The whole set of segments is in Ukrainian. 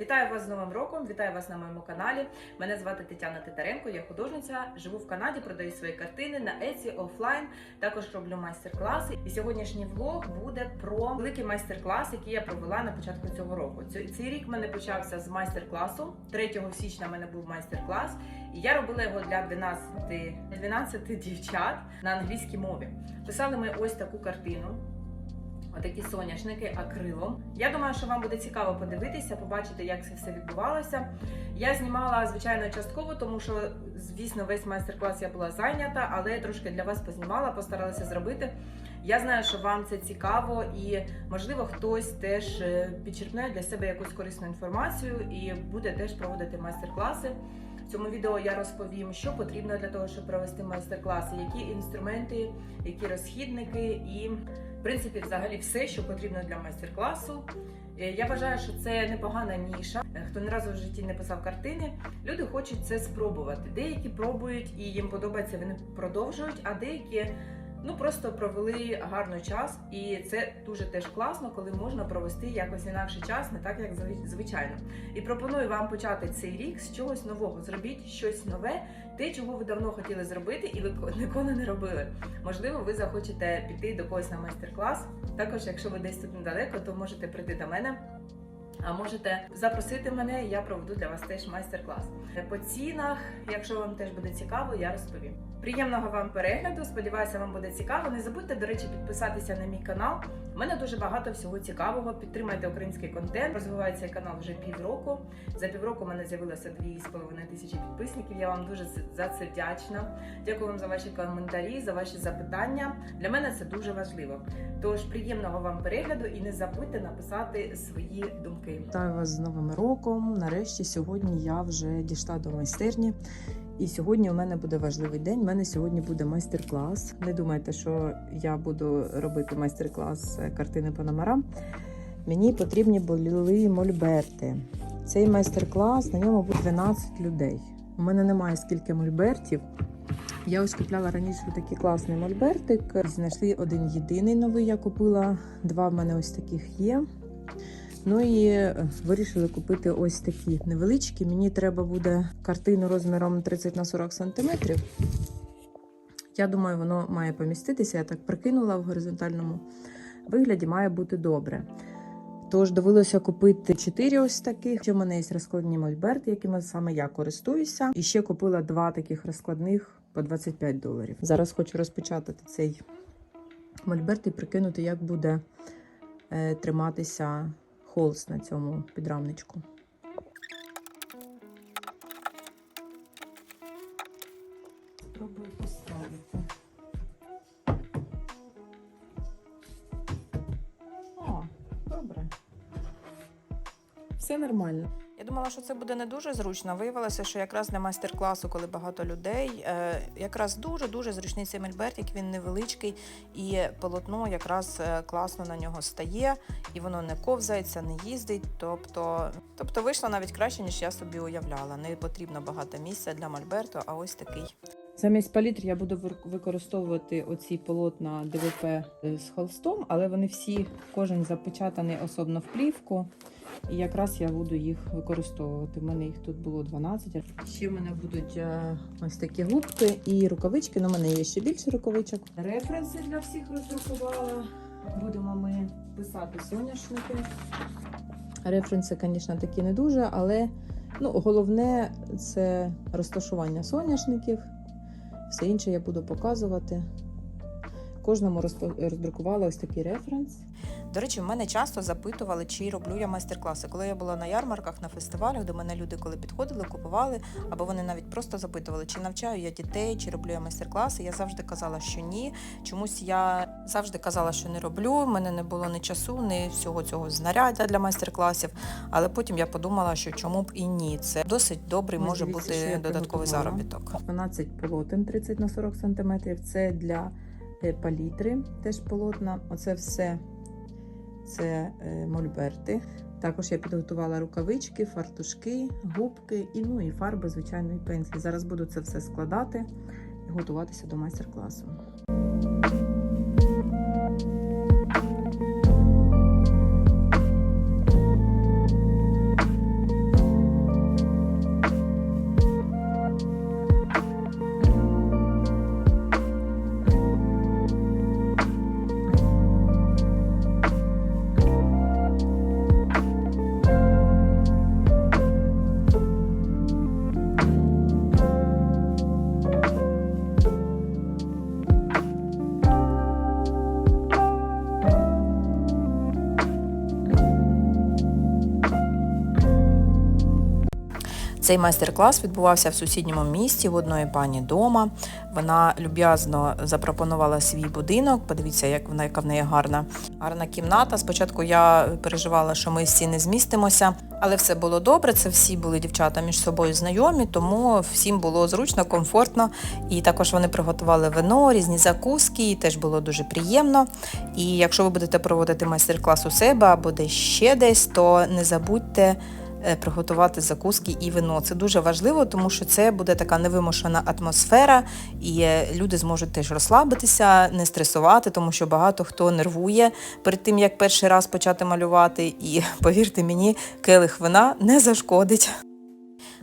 Вітаю вас з Новим роком! Вітаю вас на моєму каналі. Мене звати Тетяна Титаренко, я художниця. Живу в Канаді, продаю свої картини на Etsy, офлайн. Також роблю майстер-класи. І сьогоднішній влог буде про великий майстер-клас, який я провела на початку цього року. Цей рік в мене почався з майстер-класу. 3 січня в мене був майстер-клас, і я робила його для 12, 12 дівчат на англійській мові. Писали ми ось таку картину. Отакі соняшники акрилом. Я думаю, що вам буде цікаво подивитися, побачити, як це все відбувалося. Я знімала, звичайно, частково, тому що, звісно, весь майстер-клас я була зайнята, але я трошки для вас познімала, постаралася зробити. Я знаю, що вам це цікаво, і можливо хтось теж е, підчерпне для себе якусь корисну інформацію і буде теж проводити майстер-класи. В цьому відео я розповім, що потрібно для того, щоб провести майстер-класи, які інструменти, які розхідники і принципі, взагалі, все, що потрібно для майстер-класу. Е, Я вважаю, що це непогана ніша. Е, Хто не разу в житті не писав картини, люди хочуть це спробувати. Деякі пробують і їм подобається, вони продовжують, а деякі ну просто провели гарний час, і це дуже теж класно, коли можна провести якось інакший час, не так як звичайно. І пропоную вам почати цей рік з чогось нового. Зробіть щось нове, те, чого ви давно хотіли зробити, і ви ніколи не робили. Можливо, ви захочете піти до когось на майстер-клас. Також, якщо ви десь тут недалеко, то можете прийти до мене. А можете запросити мене, я проведу для вас теж майстер-клас. По цінах, якщо вам теж буде цікаво, я розповім. Приємного вам перегляду. Сподіваюся, вам буде цікаво. Не забудьте, до речі, підписатися на мій канал. У мене дуже багато всього цікавого. Підтримайте український контент. Розвиваю цей канал вже півроку. За півроку в мене з'явилося 2,5 тисячі підписників. Я вам дуже за це вдячна. Дякую вам за ваші коментарі, за ваші запитання. Для мене це дуже важливо. Тож приємного вам перегляду і не забудьте написати свої думки. Вітаю вас з Новим роком. Нарешті сьогодні я вже дійшла до майстерні. І сьогодні у мене буде важливий день. У мене сьогодні буде майстер-клас. Не думайте, що я буду робити майстер-клас е, картини по номерам. Мені потрібні були мольберти. Цей майстер-клас на ньому буде 12 людей. У мене немає скільки мольбертів. Я ось купляла раніше такий класний мольбертик. Знайшли один єдиний новий. Я купила. Два в мене ось таких є. Ну і е, вирішили купити ось такі невеличкі. Мені треба буде картину розміром 30 на 40 сантиметрів. Я думаю, воно має поміститися. Я так прикинула в горизонтальному вигляді, має бути добре. Тож довелося купити 4 ось таких. Ще в мене є розкладні мольберти, якими саме я користуюся. І ще купила два таких розкладних по 25 доларів. Зараз хочу розпечатати цей мольберт і прикинути, як буде е, триматися холст на цьому підрамничку. Спробую поставити. О, добре. Все нормально. Думала, що це буде не дуже зручно. Виявилося, що якраз для майстер-класу, коли багато людей, е, якраз дуже дуже зручний цей мольбертик, він невеличкий, і полотно якраз е, класно на нього стає, і воно не ковзається, не їздить. Тобто, тобто вийшло навіть краще, ніж я собі уявляла. Не потрібно багато місця для мольберту, а ось такий. Замість палітр я буду використовувати оці полотна ДВП з холстом, але вони всі, кожен запечатаний особно в плівку. І якраз я буду їх використовувати. У мене їх тут було 12. Ще в мене будуть е, ось такі губки і рукавички. Ну, у мене є ще більше рукавичок. Референси для всіх роздрукувала. Будемо ми писати соняшники. Референси, звісно, такі не дуже, але ну, головне це розташування соняшників. Все інше я буду показувати. Кожному роздрукувала ось такий референс. До речі, в мене часто запитували, чи роблю я майстер-класи. Коли я була на ярмарках, на фестивалях, до мене люди, коли підходили, купували, або вони навіть просто запитували, чи навчаю я дітей, чи роблю я майстер-класи. Я завжди казала, що ні. Чомусь я завжди казала, що не роблю. В мене не було ні часу, ні всього цього знаряддя для майстер-класів. Але потім я подумала, що чому б і ні. Це досить добрий може бути додатковий заробіток. 12 полотен 30 на 40 см. Це для палітри, теж полотна. Оце все це е, мольберти. Також я підготувала рукавички, фартушки, губки і ну і фарби, звичайно, і пензлі. Зараз буду це все складати і готуватися до майстер-класу. Цей майстер-клас відбувався в сусідньому місті в одної пані дома. Вона люб'язно запропонувала свій будинок. Подивіться, як вона яка в неї гарна, гарна кімната. Спочатку я переживала, що ми всі не змістимося, але все було добре. Це всі були дівчата між собою знайомі, тому всім було зручно, комфортно. І також вони приготували вино, різні закуски, і теж було дуже приємно. І якщо ви будете проводити майстер-клас у себе або десь ще десь, то не забудьте приготувати закуски і вино. Це дуже важливо, тому що це буде така невимушена атмосфера, і е, люди зможуть теж розслабитися, не стресувати, тому що багато хто нервує перед тим, як перший раз почати малювати. І повірте мені, келих вина не зашкодить.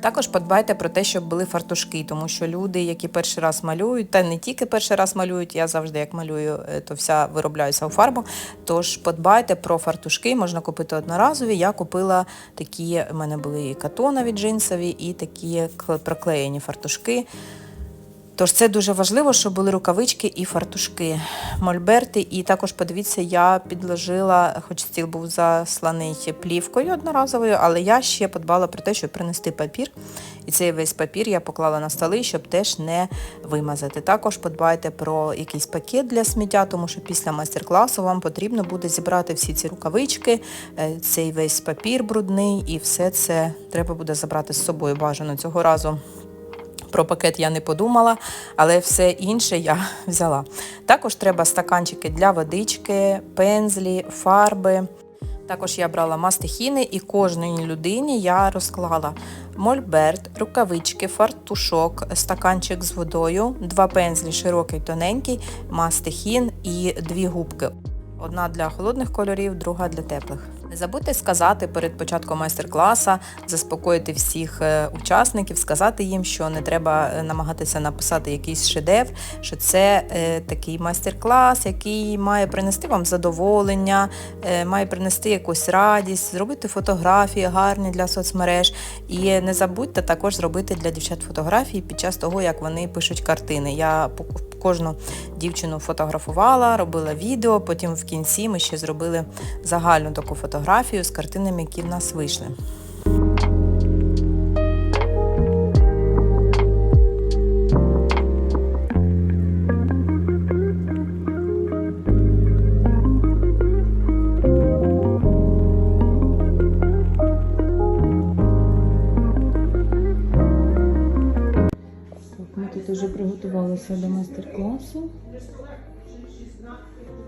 Також подбайте про те, щоб були фартушки, тому що люди, які перший раз малюють, та не тільки перший раз малюють, я завжди як малюю, е, то вся виробляюся у фарбу. Тож подбайте про фартушки, можна купити одноразові. Я купила такі, в мене були і катонові джинсові, і такі проклеєні фартушки. Тож це дуже важливо, щоб були рукавички і фартушки, мольберти. І також подивіться, я підложила, хоч стіл був засланий плівкою одноразовою, але я ще подбала про те, щоб принести папір. І цей весь папір я поклала на столи, щоб теж не вимазати. Також подбайте про якийсь пакет для сміття, тому що після майстер-класу вам потрібно буде зібрати всі ці рукавички, е, цей весь папір брудний, і все це треба буде забрати з собою бажано цього разу. Про пакет я не подумала, але все інше я взяла. Також треба стаканчики для водички, пензлі, фарби. Також я брала мастихіни і кожній людині я розклала мольберт, рукавички, фартушок, стаканчик з водою, два пензлі широкий, тоненький, мастихін і дві губки. Одна для холодних кольорів, друга для теплих. Не забудьте сказати перед початком майстер-класа, заспокоїти всіх е, учасників, сказати їм, що не треба е, намагатися написати якийсь шедевр, що це е, такий майстер-клас, який має принести вам задоволення, е, має принести якусь радість, зробити фотографії гарні для соцмереж. І не забудьте також зробити для дівчат фотографії під час того, як вони пишуть картини. Я кожну дівчину фотографувала, робила відео. Потім в кінці ми ще зробили загальну таку фотографію з картинами, які в нас вийшли. Ми тут вже приготувалися до майстер-класу.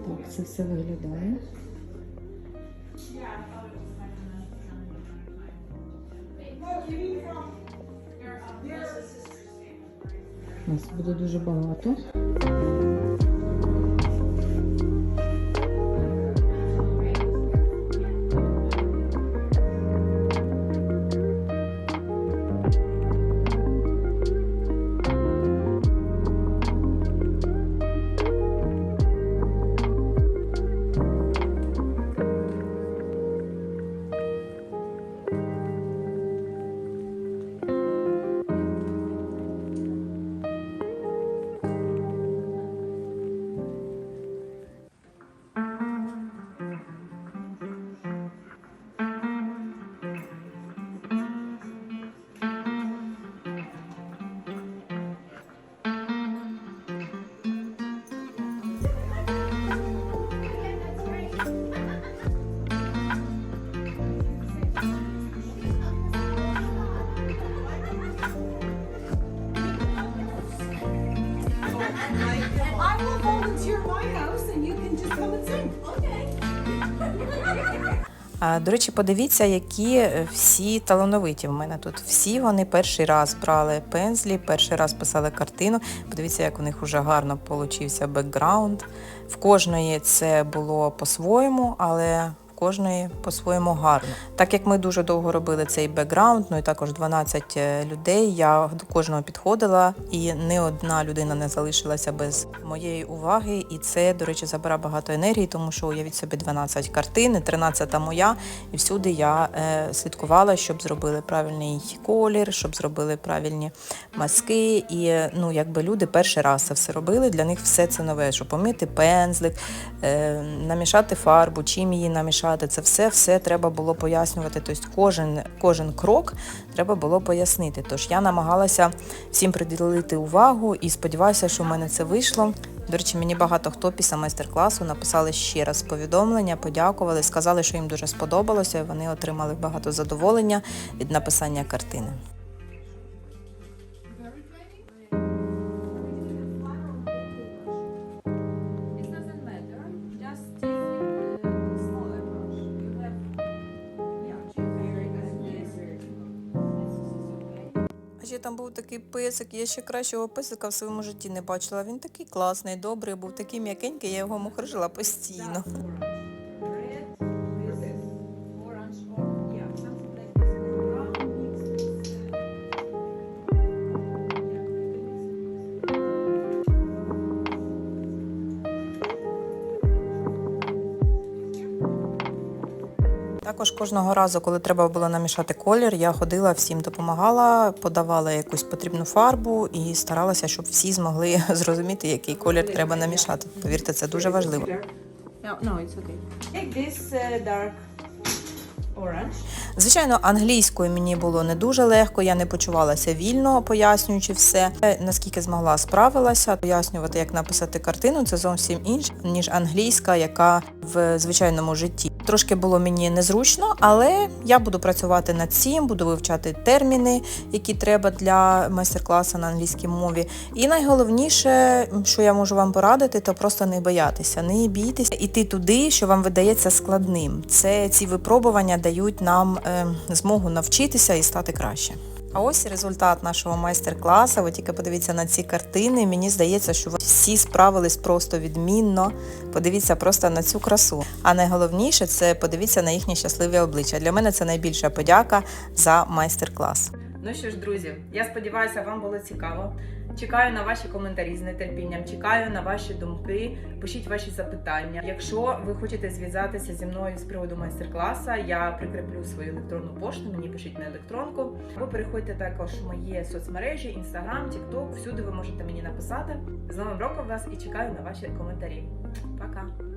Так, це все виглядає. Нас буде дуже багато. До речі, подивіться, які е, всі талановиті в мене тут. Всі вони перший раз брали пензлі, перший раз писали картину. Подивіться, як у них вже гарно получився бекграунд. В кожної це було по-своєму, але кожної по-своєму гарно. Так як ми дуже довго робили цей бекграунд, ну і також 12 людей, я до кожного підходила, і не одна людина не залишилася без моєї уваги. І це, до речі, забирає багато енергії, тому що уявіть собі 12 картин, 13 моя, і всюди я е, слідкувала, щоб зробили правильний колір, щоб зробили правильні маски. І е, ну, якби люди перший раз це все робили. Для них все це нове, щоб помити пензлик, е, намішати фарбу, чим її намішати. Мішати. Це все, все треба було пояснювати. Тобто кожен, кожен крок треба було пояснити. Тож я намагалася всім приділити увагу і сподіваюся, що в мене це вийшло. До речі, мені багато хто після майстер-класу написали ще раз повідомлення, подякували, сказали, що їм дуже сподобалося, і вони отримали багато задоволення від написання картини. Там був такий писик, я ще кращого писика в своєму житті не бачила. Він такий класний, добрий, був такий м'якенький, я його мухоржила постійно. Також кожного разу, коли треба було намішати колір, я ходила, всім допомагала, подавала якусь потрібну фарбу і старалася, щоб всі змогли зрозуміти, який колір треба намішати. Повірте, це дуже важливо. Uh. Звичайно, англійською мені було не дуже легко, я не почувалася вільно, пояснюючи все. Е, Наскільки змогла справилася, пояснювати, як написати картину, це зовсім інше, ніж англійська, яка в звичайному житті. Трошки було мені незручно, але я буду працювати над цим, буду вивчати терміни, які треба для майстер-класу на англійській мові. І найголовніше, що я можу вам порадити, то просто не боятися, не бійтеся іти туди, що вам видається складним. Це ці випробування дають нам е, змогу навчитися і стати краще. А ось результат нашого майстер-класу. Ви тільки подивіться на ці картини. Мені здається, що всі справились просто відмінно. Подивіться просто на цю красу. А найголовніше це подивіться на їхні щасливі обличчя. Для мене це найбільша подяка за майстер-клас. Ну що ж, друзі, я сподіваюся, вам було цікаво. Чекаю на ваші коментарі з нетерпінням, чекаю на ваші думки. Пишіть ваші запитання. Якщо ви хочете зв'язатися зі мною з приводу майстер-класу, я прикріплю свою електронну пошту. Мені пишіть на електронку. Ви переходьте також в мої соцмережі, інстаграм, тікток. Всюди ви можете мені написати. З новим роком вас і чекаю на ваші коментарі. Пока!